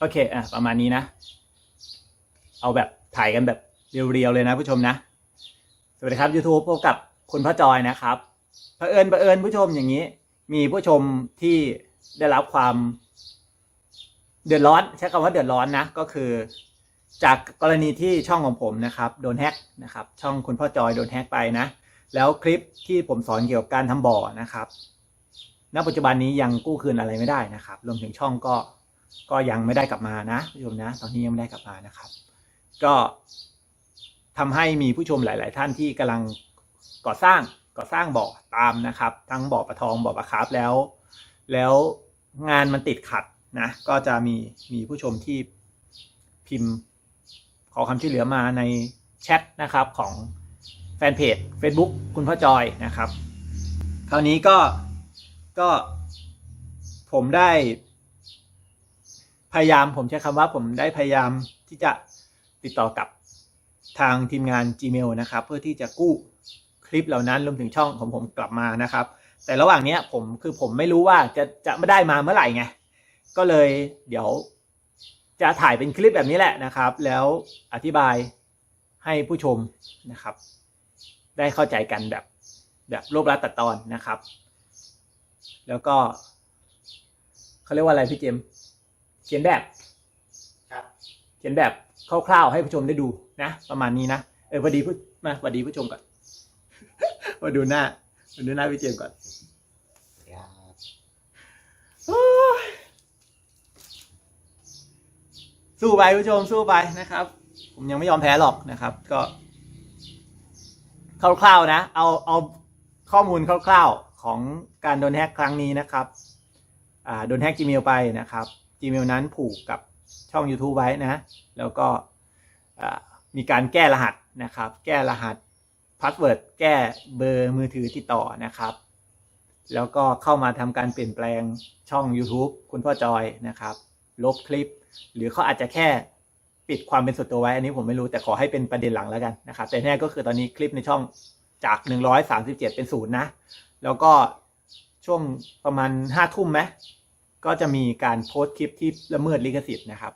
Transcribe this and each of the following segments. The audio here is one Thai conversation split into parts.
โอเคอะประมาณนี้นะ เอาแบบถ่ายกันแบบเรียวๆเลยนะผู้ชมนะ สวัสดีครับ YouTube พบกับคุณพ่อจอยนะครับเผอิญเผอิญผู้ชมอย่างนี้ มีผู้ชมที่ได้รับความ เดือดร้อน ใช้คำว่าเดือดร้อนนะ ก็คือ จากกรณีที่ช่องของผมนะครับ โดนแฮกนะครับ ช่องคุณพ่อจอยโดนแฮกไปนะ แล้วคลิปที่ผมสอนเกี่ยวกับการทำบ่อนะครับณปัจจุบันนี้ยังกู้คืนอะไรไม่ได้นะครับ รวมถึงช่องก็ ก็ยังไม่ได้กลับมานะผู้ชมนะ ตอนนี้ยังไม่ได้กลับมานะครับ ก็ทำให้มีผู้ชมหลาย ๆ ท่านที่กำลังก่อสร้างก่อสร้างบ่อตามนะครับ ทั้งบ่อปลาทองบ่อปลาคาร์ฟแล้ว แล้วงานมันติดขัดนะก็จะมีมีผู้ชมที่พิมพ์ ขอความช่วยเหลือมาในแชทนะครับของแฟนเพจ Facebook คุณพ่อจอยนะครับ คราวนี้ก็ก็ผมได้ พยายามผมใช้คำว่าผมได้พยายามที่จะติดต่อกับทางทีมงาน Gmail นะครับ เพื่อที่จะกู้คลิปเหล่านั้นรวมถึงช่องของผมกลับมานะครับ แต่ระหว่างนี้ผมคือผมไม่รู้ว่าจะจะไม่ได้มาเมื่อไหร่ไงก็เลยเดี๋ยวจะถ่ายเป็นคลิปแบบนี้แหละนะครับ แล้วอธิบายให้ผู้ชมนะครับ ได้เข้าใจกันแบบแบบรวบรัดตัดตอนนะครับ แล้วก็เขาเรียกว่าอะไรพี่เจมส์ เขียนแบบครับเขียนแบบคร่าวๆให้ผู้ชมได้ดูนะ ประมาณนี้นะเออพอดีผู้มาพอดีผู้ชมก่อน มาดูหน้ามาดูหน้าพี่เจมส์ก่อนครับโอ้ยสู้ไปผู้ชมสู้ไปนะครับ ผมยังไม่ยอมแพ้หรอกนะครับ ก็คร่าวๆนะ เอาเอาข้อมูลคร่าวๆของการโดนแฮกครั้งนี้นะครับ อ่าโดนแฮก Gmail ไปนะครับ Gmail นั้นผูกกับช่อง YouTube ไว้นะ แล้วก็มีการแก้รหัสนะครับ แก้รหัสพาสเวิร์ดแก้เบอร์มือถือติดต่อนะครับ แล้วก็เข้ามาทำการเปลี่ยนแปลงช่อง YouTube คุณพ่อจอยนะครับ ลบคลิป หรือเขาอาจจะแค่ปิดความเป็นส่วนตัวไว้ อันนี้ผมไม่รู้แต่ขอให้เป็นประเด็นหลังแล้วกันนะครับ แต่แน่ก็คือตอนนี้คลิปในช่องจาก 137 เป็นศูนย์นะ แล้วก็ช่วงประมาณห้าทุ่มไหม ก็จะมีการโพสต์คลิปที่ละเมิดลิขสิทธิ์นะครับ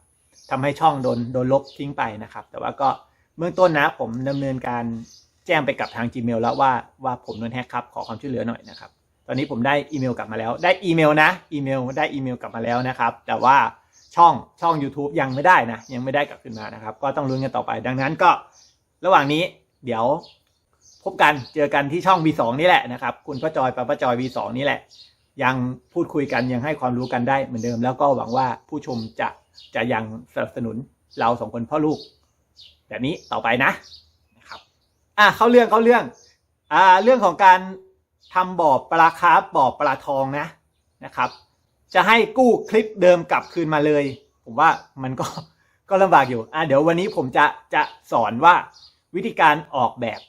ทำให้ช่องโดนโดนลบทิ้งไปนะครับ แต่ว่าก็เบื้องต้นนะผมดำเนินการแจ้งไปกับทาง Gmail แล้วว่าว่าผมโดนแฮกครับขอความช่วยเหลือหน่อยนะครับ ตอนนี้ผมได้อีเมลกลับมาแล้ว ได้อีเมลนะอีเมลได้อีเมลกลับมาแล้วนะครับ แต่ว่าช่องช่อง YouTube ยังไม่ได้นะ ยังไม่ได้กลับขึ้นมานะครับ ก็ต้องลุ้นกันต่อไป ดังนั้นก็ระหว่างนี้เดี๋ยวพบกันเจอกันที่ช่อง V2 นี่แหละนะครับ คุณพ่อจอยป้าป้าจอย V2 นี่แหละ ยังพูดคุยกันยังให้ความรู้กันได้เหมือนเดิม แล้วก็หวังว่าผู้ชมจะจะยังสนับสนุนเราสองคนพ่อลูก แบบนี้ต่อไปนะนะครับ อะเข้าเรื่องเข้าเรื่องอ่าเรื่องของการทำบ่อปลาคาร์ฟบ่อปลาทองนะนะครับ จะให้กู้คลิปเดิมกลับคืนมาเลย ผมว่ามันก็ก็ลำบากอยู่อะเดี๋ยววันนี้ผมจะจะสอนว่าวิธีการออกแบบ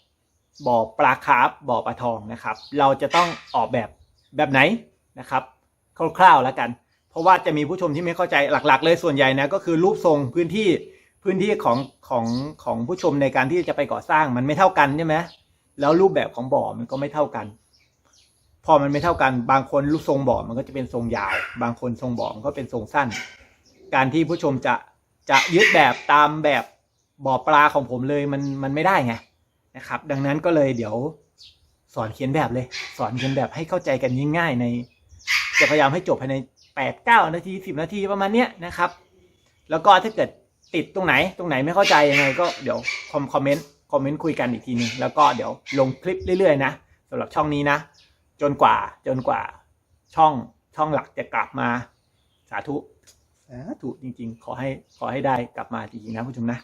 บ่อปลาคาร์ฟบ่อปลาทองนะครับ เราจะต้องออกแบบแบบไหน นะครับคร่าวๆแล้วกัน เพราะว่าจะมีผู้ชมที่ไม่เข้าใจหลัก ๆ เลยส่วนใหญ่นะก็คือรูปทรงพื้นที่พื้นที่ของของของผู้ชมในการที่จะไปก่อสร้างมันไม่เท่ากันใช่ไหมแล้วรูปแบบของบ่อมันก็ไม่เท่ากัน พอมันไม่เท่ากัน บางคนรูปทรงบ่อมันก็จะเป็นทรงยาว บางคนทรงบ่อมันก็เป็นทรงสั้น การที่ผู้ชมจะจะยึดแบบตามแบบบ่อปลาของผมเลยมันมันไม่ได้ไงนะครับ ดังนั้นก็เลยเดี๋ยวสอนเขียนแบบเลย สอนเขียนแบบให้เข้าใจกันง่ายๆใน จะพยายามให้จบภายในแปดเก้านาทีสิบนาทีประมาณเนี้ยนะครับ แล้วก็ถ้าเกิดติดตรงไหนตรงไหนไม่เข้าใจยังไงก็เดี๋ยวคอมคอมเมนต์คอมเมนต์คุยกันอีกทีนึงแล้วก็เดี๋ยวลงคลิปเรื่อยๆนะสำหรับช่องนี้นะ จนกว่าจนกว่าช่องช่องหลักจะกลับมาสาธุสาธุจริง ๆ ขอให้ขอให้ได้กลับมาจริงๆนะผู้ชมนะ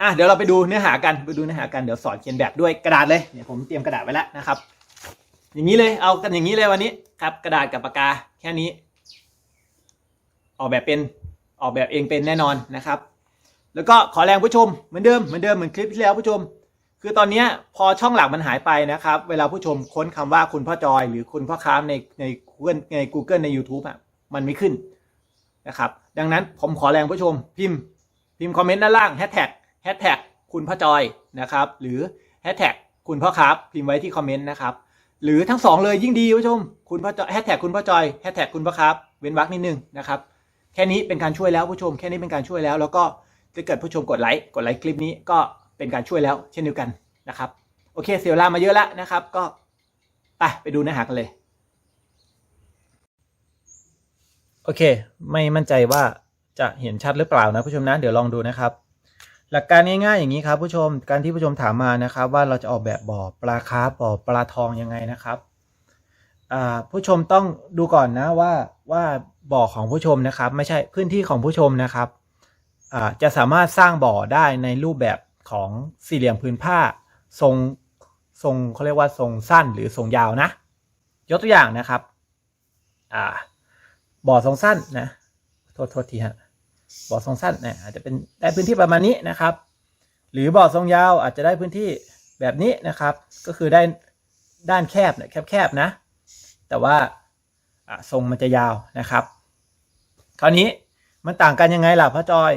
อะเดี๋ยวเราไปดูเนื้อหากันไปดูเนื้อหากันเดี๋ยวสอนเขียนแบบด้วยกระดาษเลยเนี่ยผมเตรียมกระดาษไว้แล้วนะครับ อย่างนี้เลยเอากันอย่างนี้เลยวันนี้ครับ กระดาษกับปากกาแค่นี้ ออกแบบเป็นออกแบบเองเป็นแน่นอนนะครับ แล้วก็ขอแรงผู้ชมเหมือนเดิมเหมือนเดิมเหมือนคลิปที่แล้วผู้ชม คือตอนนี้พอช่องหลักมันหายไปนะครับ เวลาผู้ชมค้นคำว่าคุณพ่อจอย หรือคุณพ่อค้ามในใน g ใน Google ใน YouTube อะมันไม่ขึ้นนะครับ ดังนั้นผมขอแรงผู้ชมพิมพ์ พิมพ์คอมเมนต์ด้านล่างแฮชแท็กแฮชแท็กคุณพ่อจอยนะครับ หรือแฮชแท็กคุณพ่อครับพิมพ์ไว้ที่คอมเมนต์นะครับ หรือทั้งสองเลยยิ่งดีผู้ชม คุณพ่อจอยแฮชแท็กคุณพ่อจอยแฮชแท็กคุณพ่อครับ เว้นวรรคนิดนึงนะครับ แค่นี้เป็นการช่วยแล้วผู้ชม แค่นี้เป็นการช่วยแล้ว แล้วก็ถ้าเกิดผู้ชมกดไลค์ กดไลค์คลิปนี้ก็เป็นการช่วยแล้ว เช่นเดียวกันนะครับ โอเค เสียเวลามาเยอะแล้วนะครับ ก็ไปไปดูเนื้อหากันเลย โอเค ไม่มั่นใจว่าจะเห็นชัดหรือเปล่านะผู้ชมนะ เดี๋ยวลองดูนะครับ หลักการง่ายๆอย่างนี้ครับผู้ชมการที่ผู้ชมถามมานะครับ ว่าเราจะออกแบบบ่อปลาคาร์ฟบ่อปลาทองยังไงนะครับผู้ชมต้องดูก่อนนะว่าว่าบ่อของผู้ชมนะครับ ไม่ใช่พื้นที่ของผู้ชมนะครับจะสามารถสร้างบ่อได้ในรูปแบบของสี่เหลี่ยมพื้นผ้า ทรงทรงเขาเรียกว่าทรงสั้นหรือทรงยาวนะ ยกตัวอย่างนะครับบ่อทรงสั้นนะโทษโทษทีฮะ บ่อทรงสั้นเนี่ยอาจจะเป็นได้พื้นที่ประมาณนี้นะครับ หรือบ่อทรงยาวอาจจะได้พื้นที่แบบนี้นะครับ ก็คือได้ด้านแคบเนี่ยแคบๆนะ แต่ว่าทรงมันจะยาวนะครับ คราวนี้มันต่างกันยังไงล่ะพ่อจอย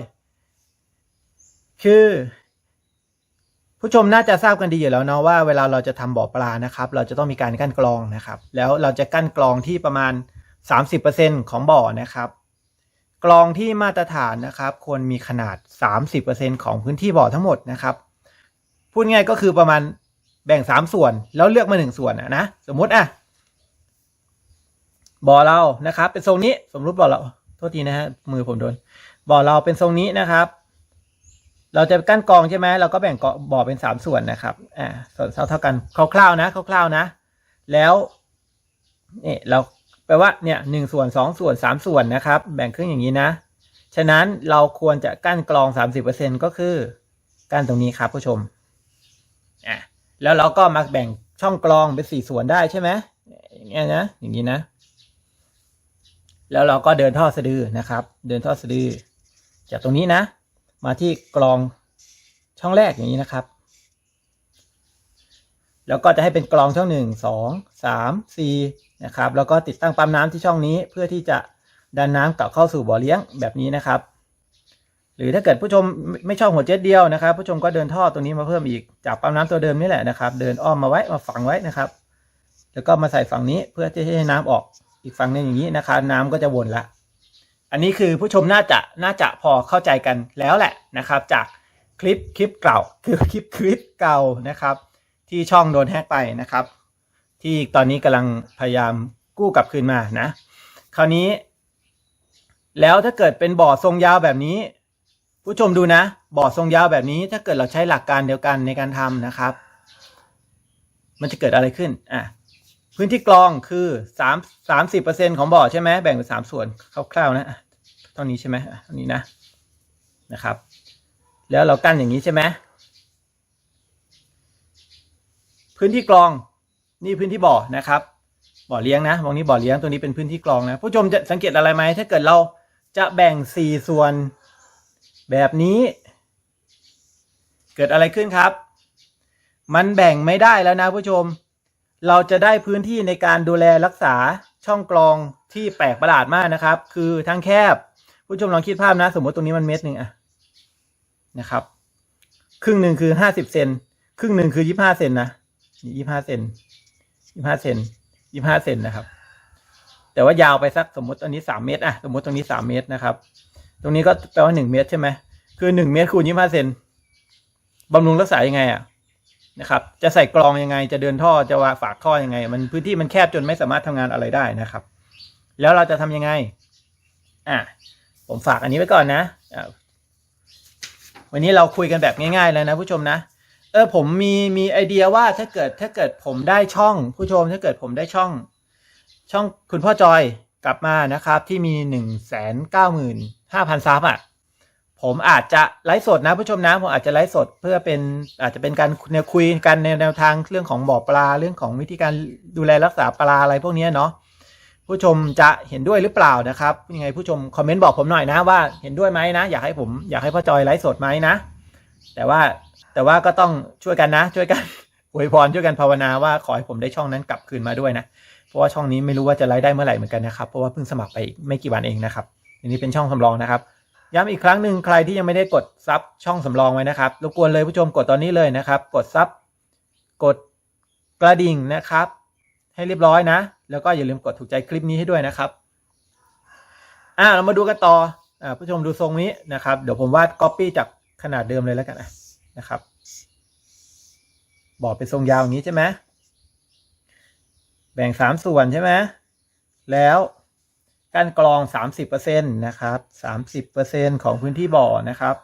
คือ ผู้ชมน่าจะทราบกันดีอยู่แล้วเนาะว่าเวลาเราจะทำบ่อปลานะครับ เราจะต้องมีการกั้นกรองนะครับ แล้วเราจะกั้นกรองที่ประมาณ 30%ของบ่อนะครับ กรองที่มาตรฐานนะครับควรมีขนาด 30%ของพื้นที่บ่อทั้งหมดนะครับ พูดง่ายก็คือประมาณแบ่ง 3 ส่วน แล้วเลือกมา 1 ส่วนนะนะสมมุติอะบ่อเรานะครับ เป็นทรงนี้สมมติบ่อเราโทษทีนะฮะมือผมโดนบ่อเราเป็นทรงนี้นะครับ เราจะกั้นกรองใช่ไหมเราก็แบ่งบ่อเป็น 3 ส่วนนะครับอ่าส่วนเท่าเท่ากันคร่าวๆนะคร่าวๆนะ แล้วนี่เรา แปลว่าเนี่ยหนึ่งส่วนสองส่วนสามส่วนนะครับ แบ่งครึ่งอย่างนี้นะ ฉะนั้นเราควรจะกั้นกรองสามสิบเปอร์เซ็นก็คือกั้นตรงนี้ครับผู้ชมอะแล้วเราก็มาแบ่งช่องกรองเป็นสี่ส่วนได้ใช่ไหมอย่างเงี้ยนะอย่างนี้นะ แล้วเราก็เดินท่อสะดือนะครับ เดินท่อสะดือ จากตรงนี้นะ มาที่กรองช่องแรกอย่างนี้นะครับ แล้วก็จะให้เป็นกรองช่องหนึ่งสองสามสี่ นะครับ แล้วก็ติดตั้งปั๊มน้ำที่ช่องนี้เพื่อที่จะดันน้ำกลับเข้าสู่บ่อเลี้ยงแบบนี้นะครับ หรือถ้าเกิดผู้ชมไม่ชอบหัวเจ็ตเดียวนะครับ ผู้ชมก็เดินท่อตัวนี้มาเพิ่มอีกจากปั๊มน้ำตัวเดิมนี่แหละนะครับ เดินอ้อมมาไว้มาฝังไว้นะครับ แล้วก็มาใส่ฝั่งนี้เพื่อที่จะให้น้ำออกอีกฝั่งหนึงอย่างนี้นะครับ น้ำก็จะวนละอันนี้คือผู้ชมน่าจะน่าจะพอเข้าใจกันแล้วแหละนะครับ จากคลิปคลิปเก่าคือคลิปคลิปเก่านะครับ ที่ช่องโดนแฮกไปนะครับ ที่ตอนนี้กำลังพยายามกู้กลับคืนมานะ คราวนี้ แล้วถ้าเกิดเป็นบ่อทรงยาวแบบนี้ ผู้ชมดูนะ บ่อทรงยาวแบบนี้ ถ้าเกิดเราใช้หลักการเดียวกันในการทำนะครับ มันจะเกิดอะไรขึ้นอะพื้นที่กรองคือสามสิบเปอร์เซ็นของบ่อใช่ไหมแบ่งเป็นสามส่วนคร่าวๆนะอะเท่านี้ใช่ไหมอะเท่านี้นะนะครับ แล้วเรากั้นอย่างนี้ใช่ไหมพื้นที่กรอง นี่พื้นที่บ่อนะครับบ่อเลี้ยงนะมองนี้บ่อเลี้ยงตัวนี้เป็นพื้นที่กรองนะ ผู้ชมจะสังเกตอะไรไหมถ้าเกิดเราจะแบ่งสี่ส่วนแบบนี้ เกิดอะไรขึ้นครับ มันแบ่งไม่ได้แล้วนะผู้ชม เราจะได้พื้นที่ในการดูแลรักษาช่องกรองที่แปลกประหลาดมากนะครับ คือทั้งแคบ ผู้ชมลองคิดภาพนะ สมมติตรงนี้มันเมตรหนึ่งอะนะครับ ครึ่งหนึ่งคือห้าสิบเซนครึ่งหนึ่งคือยี่ห้าเซนนะยี่ห้าเซน ยี่ห้าเซนยี่ห้าเซนนะครับ แต่ว่ายาวไปสักสมมติตรงนี้สามเมตรอะสมมติตรงนี้สามเมตรนะครับ ตรงนี้ก็แปลว่าหนึ่งเมตรใช่ไหมคือหนึ่งเมตรคูณยี่ห้าเซนบำรุงรักษายังไงอะนะครับ จะใส่กรองยังไง จะเดินท่อจะวางฝากท่อยังไง มันพื้นที่มันแคบจนไม่สามารถทำงานอะไรได้นะครับ แล้วเราจะทำยังไง อะผมฝากอันนี้ไว้ก่อนนะอะวันนี้เราคุยกันแบบง่ายๆเลยนะผู้ชมนะ เออผมมีมีไอเดียว่าถ้าเกิดถ้าเกิดผมได้ช่องผู้ชมถ้าเกิดผมได้ช่อง ช่องคุณพ่อจอยกลับมานะครับ ที่มีหนึ่งแสนเก้าหมื่นห้าพันซับอะผมอาจจะไลฟ์สดนะผู้ชมนะผมอาจจะไลฟ์สดเพื่อเป็นอาจจะเป็นการแนวคุยกันในแนวทางเรื่องของบ่อปลาเรื่องของวิธีการดูแลรักษาปลาอะไรพวกนี้เนาะผู้ชมจะเห็นด้วยหรือเปล่านะครับยังไงผู้ชมคอมเมนต์บอกผมหน่อยนะว่าเห็นด้วยไหมนะ อยากให้ผมอยากให้พ่อจอยไลฟ์สดไหมนะ แต่ว่า แต่ว่าก็ต้องช่วยกันนะ ช่วยกันอวยพรช่วยกันภาวนาว่าขอให้ผมได้ช่องนั้นกลับคืนมาด้วยนะ เพราะว่าช่องนี้ไม่รู้ว่าจะไลฟ์ได้เมื่อไหร่เหมือนกันนะครับ เพราะว่าเพิ่งสมัครไปไม่กี่วันเองนะครับอันนี้เป็นช่องสำรองนะครับ ย้ำอีกครั้งหนึ่งใครที่ยังไม่ได้กดซับช่องสำรองไว้นะครับ รบกวนเลยผู้ชมกดตอนนี้เลยนะครับ กดซับกดกระดิ่งนะครับ ให้เรียบร้อยนะ แล้วก็อย่าลืมกดถูกใจคลิปนี้ให้ด้วยนะครับอ่าเรามาดูกันต่ออ่าผู้ชมดูทรงนี้นะครับ เดี๋ยวผมวาดก๊อปปี้จากขนาดเดิมเลยแล้วกันนะ นะครับ บอกเป็นทรงยาวอย่างนี้ใช่ไหมแบ่งสามส่วนใช่ไหมแล้วก้านกรองสามสิบเปอร์เซ็นตนะครับสามสิบเปอร์เซ็นของพื้นที่บ่อนะครับ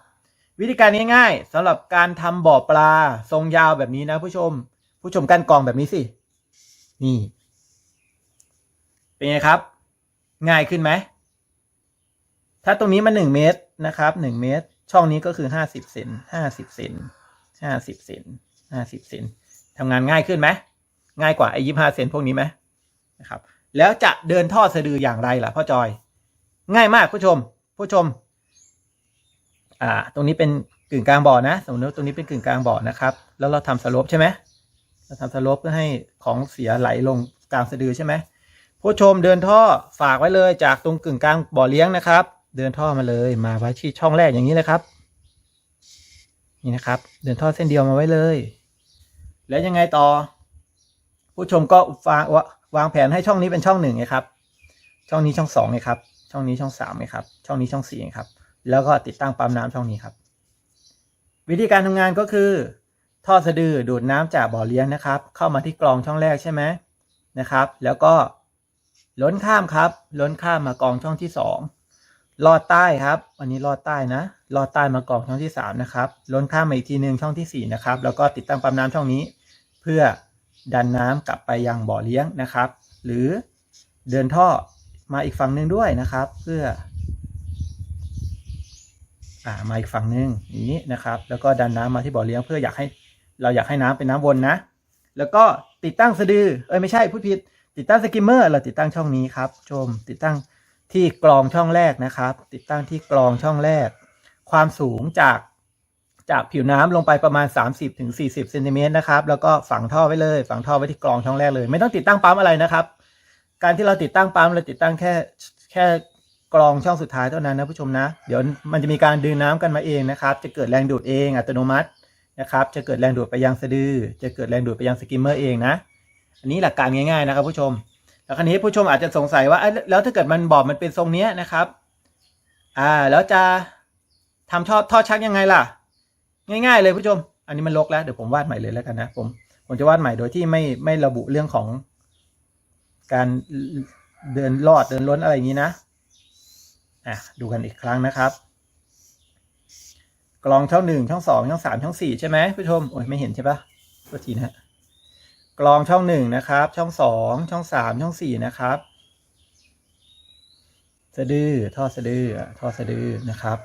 วิธีการง่ายๆสำหรับการทำบ่อปลาทรงยาวแบบนี้นะผู้ชม ผู้ชมก้านกรองแบบนี้สิ นี่ เป็นไงครับ ง่ายขึ้นไหม ถ้าตรงนี้มันหนึ่งเมตรนะครับหนึ่งเมตร ช่องนี้ก็คือห้าสิบเซนห้าสิบเซนห้าสิบเซนห้าสิบเซนทำงานง่ายขึ้นไหมง่ายกว่าไอ้ยี่ห้าเซนพวกนี้ไหมนะครับ แล้วจะเดินท่อสะดืออย่างไรล่ะพ่อจอย ง่ายมากผู้ชม ผู้ชม อ่า ตรงนี้เป็นกึ่งกลางบ่อนะสมมติว่าตรงนี้เป็นกึ่งกลางบ่อนะครับ แล้วเราทำสลปใช่ไหมเราทำสลปเพื่อให้ของเสียไหลลงกลางสะดือใช่ไหมผู้ชมเดินท่อฝากไว้เลยจากตรงกึ่งกลางบ่อเลี้ยงนะครับ เดินท่อมาเลยมาไว้ที่ช่องแรกอย่างนี้เลยครับ นี่นะครับ เดินท่อเส้นเดียวมาไว้เลย แล้วยังไงต่อ ผู้ชมก็วางวะวางแผนให้ช่องนี้เป็นช่องหนึ่งไงครับ ช่องนี้ช่องสองไงครับ ช่องนี้ช่องสามไงครับ ช่องนี้ช่องสี่ไงครับ แล้วก็ติดตั้งปั๊มน้ำช่องนี้ครับ วิธีการทำงานก็คือ ท่อสะดือดูดน้ำจากบ่อเลี้ยงนะครับ เข้ามาที่กรองช่องแรกใช่ไหมนะครับ แล้วก็ล้นข้ามครับ ล้นข้ามมากองช่องที่สอง ลอดใต้ครับ อันนี้ลอดใต้นะลอดใต้มากองช่องที่สามนะครับ ล้นข้ามมาอีกทีหนึ่งช่องที่สี่นะครับ แล้วก็ติดตั้งปั๊มน้ำช่องนี้ เพื่อดันน้ำกลับไปยังบ่อเลี้ยงนะครับ หรือเดินท่อมาอีกฝั่งหนึ่งด้วยนะครับ เพื่ออ่ามาอีกฝั่งหนึ่งอย่างนี้นะครับ แล้วก็ดันน้ำมาที่บ่อเลี้ยงเพื่ออยากให้เราอยากให้น้ำเป็นน้ำวนนะ แล้วก็ติดตั้งสะดือเอ้ยไม่ใช่พูดผิด ติดตั้งสกิมเมอร์เราติดตั้งช่องนี้ครับชมติดตั้ง ที่กรองช่องแรกนะครับ ติดตั้งที่กรองช่องแรก ความสูงจากจากผิวน้ำลงไปประมาณ 30-40ถึงเซนติเมตรนะครับ แล้วก็ฝังท่อไว้เลย ฝังท่อไว้ที่กรองช่องแรกเลย ไม่ต้องติดตั้งปั๊มอะไรนะครับ การที่เราติดตั้งปั๊มเราติดตั้งแค่แค่กรองช่องสุดท้ายเท่านั้นนะผู้ชมนะ เดี๋ยวมันจะมีการดึงน้ำกันมาเองนะครับ จะเกิดแรงดูดเองอัตโนมัตินะครับ จะเกิดแรงดูดไปยังสะดือ จะเกิดแรงดูดไปยังสกิมเมอร์เองนะ อันนี้หลักการง่ายๆนะครับผู้ชม แล้วคราวนี้ผู้ชมอาจจะสงสัยว่าแล้วถ้าเกิดมันบอร์ดมันเป็นทรงเนี้ยนะครับ อ่าแล้วจะทำท่อท่อชักยังไงล่ะ ง่าย ๆ เลยผู้ชม อันนี้มันลกแล้วเดี๋ยวผมวาดใหม่เลยแล้วกันนะผมผมจะวาดใหม่โดยที่ไม่ไม่ระบุเรื่องของ การเดินลอดเดินล้นอะไรอย่างนี้นะอะดูกันอีกครั้งนะครับ กลองช่องหนึ่งช่องสองช่องสามช่องสี่ใช่ไหมผู้ชมโอ้ยไม่เห็นใช่ปะตัวทีนะฮะ กรองช่องหนึ่งนะครับ ช่องสองช่องสามช่องสี่นะครับสะดือท่อสะดืออะท่อสะดือนะครับ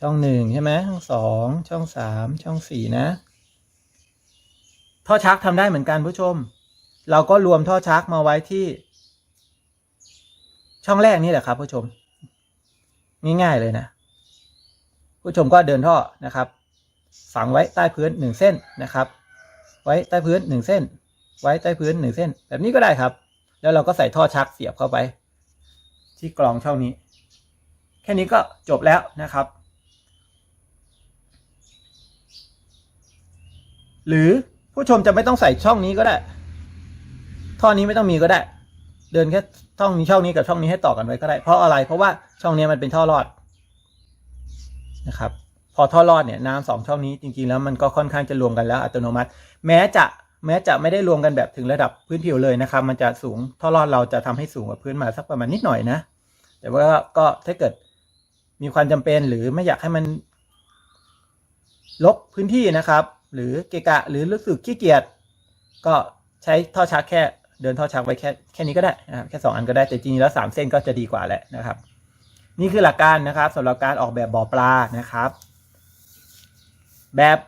ช่องหนึ่งใช่ไหมช่องสองช่องสามช่องสี่นะ ท่อชักทำได้เหมือนกันผู้ชม เราก็รวมท่อชักมาไว้ที่ ช่องแรกนี่แหละครับผู้ชม ง่ายๆเลยนะ ผู้ชมก็เดินท่อนะครับ ฝังไว้ใต้พื้นหนึ่งเส้นนะครับ ไว้ใต้พื้นหนึ่งเส้น ไว้ใต้พื้นหนึ่งเส้น แบบนี้ก็ได้ครับ แล้วเราก็ใส่ท่อชักเสียบเข้าไป ที่กรองช่องนี้ แค่นี้ก็จบแล้วนะครับ หรือผู้ชมจะไม่ต้องใส่ช่องนี้ก็ได้ ท่อนี้ไม่ต้องมีก็ได้ เดินแค่ช่องนี้ช่องนี้กับช่องนี้ให้ต่อกันไว้ก็ได้ เพราะอะไร เพราะว่าช่องนี้มันเป็นท่อรอดนะครับ พอท่อรอดเนี่ยน้ำสองช่องนี้จริงๆแล้วมันก็ค่อนข้างจะรวมกันแล้วอัตโนมัติ แม้จะแม้จะไม่ได้รวมกันแบบถึงระดับพื้นผิวเลยนะครับ มันจะสูงท่อรอดเราจะทำให้สูงกว่าพื้นมาสักประมาณนิดหน่อยนะ แต่ว่าก็ถ้าเกิดมีความจำเป็นหรือไม่อยากให้มันลกพื้นที่นะครับ หรือเกะกะหรือรู้สึกขี้เกียจก็ใช้ท่อชักแค่เดินท่อชักไว้แค่แค่นี้ก็ได้นะครับแค่สองอันก็ได้แต่จริงๆแล้วสามเส้นก็จะดีกว่าแหละนะครับ นี่คือหลักการนะครับสำหรับการออกแบบบ่อปลานะครับ แบบ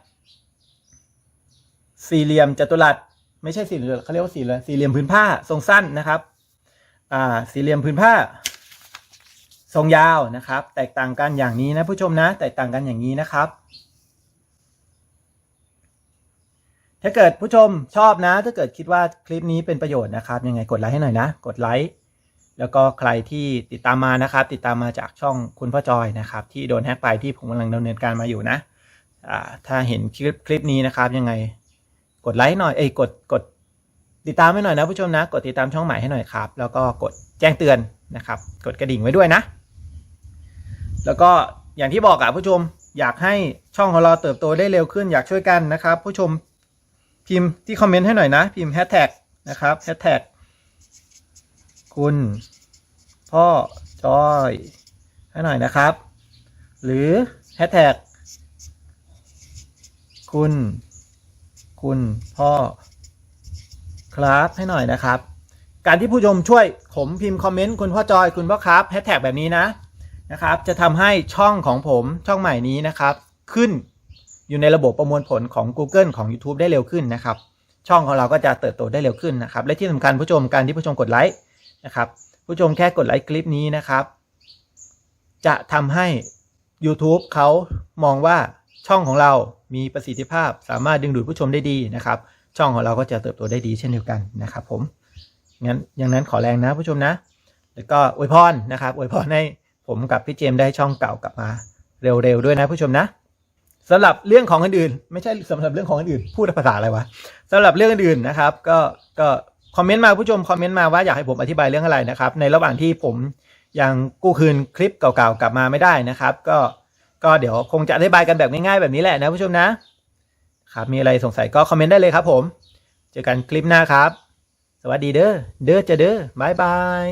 สี่เหลี่ยมจัตุรัสไม่ใช่สี่เหลี่ยมเขาเรียกว่าสี่เหลี่ยมสี่เหลี่ยมพื้นผ้าทรงสั้นนะครับ อ่า สี่เหลี่ยมพื้นผ้า ทรงยาวนะครับ แตกต่างกันอย่างนี้นะผู้ชมนะ แตกต่างกันอย่างนี้นะครับ ถ้าเกิดผู้ชมชอบนะ ถ้าเกิดคิดว่าคลิปนี้เป็นประโยชน์นะครับ ยังไงกดไลค์ให้หน่อยนะ กดไลค์แล้วก็ใครที่ติดตามมานะครับ ติดตามมาจากช่องคุณพ่อจอยนะครับ ที่โดนแฮกไปที่ผมกำลังดำเนินการมาอยู่นะถ้าเห็นคลิปคลิปนี้นะครับยังไง กดไลค์หน่อยเอ้ยกดกดติดตามให้หน่อยนะผู้ชมนะ กดติดตามช่องใหม่ให้หน่อยครับ แล้วก็กดแจ้งเตือนนะครับ กดกระดิ่งไว้ด้วยนะ แล้วก็อย่างที่บอกอะผู้ชมอยากให้ช่องของเราเติบโตได้เร็วขึ้นอยากช่วยกันนะครับ ผู้ชมพิมพ์ที่คอมเมนต์ให้หน่อยนะ พิมพ์แฮชแท็กนะครับแฮชแท็กคุณพ่อจอยให้หน่อยนะครับ หรือแฮชแท็กคุณ คุณพ่อครับให้หน่อยนะครับ การที่ผู้ชมช่วยผมพิมพ์คอมเมนต์คุณพ่อจอยคุณพ่อครับแฮชแท็กแบบนี้นะนะครับ จะทำให้ช่องของผมช่องใหม่นี้นะครับ ขึ้นอยู่ในระบบประมวลผลของ Google ของ YouTube ได้เร็วขึ้นนะครับ ช่องของเราก็จะเติบโตได้เร็วขึ้นนะครับ และที่สำคัญผู้ชมการที่ผู้ชมกดไลค์นะครับ ผู้ชมแค่กดไลค์คลิปนี้นะครับ จะทำให้ YouTube เขามองว่า ช่องของเรามีประสิทธิภาพสามารถดึงดูดผู้ชมได้ดีนะครับ ช่องของเราก็จะเติบโตได้ดีเช่นเดียวกันนะครับผมงั้นอย่างนั้นขอแรงนะผู้ชมนะ แล้วก็อวยพรนะครับอวยพรให้ผมกับพี่เจมส์ได้ช่องเก่ากลับมาเร็วๆด้วยนะผู้ชมนะสำหรับเรื่องของอื่นๆไม่ใช่สำหรับเรื่องของอื่นพูดภาษาอะไรวะสำหรับเรื่องอื่นๆนะครับ ก็ก็คอมเมนต์มาผู้ชมคอมเมนต์มาว่าอยากให้ผมอธิบายเรื่องอะไรนะครับ ในระหว่างที่ผมยังกู้คืนคลิปเก่าๆกลับมาไม่ได้นะครับ ก็ ก็เดี๋ยวคงจะอธิบายกันแบบง่ายๆแบบนี้แหละนะผู้ชมนะครับมีอะไรสงสัยก็คอมเมนต์ได้เลยครับผม เจอกันคลิปหน้าครับ สวัสดีเด้อเด้อจะเด้อบายบาย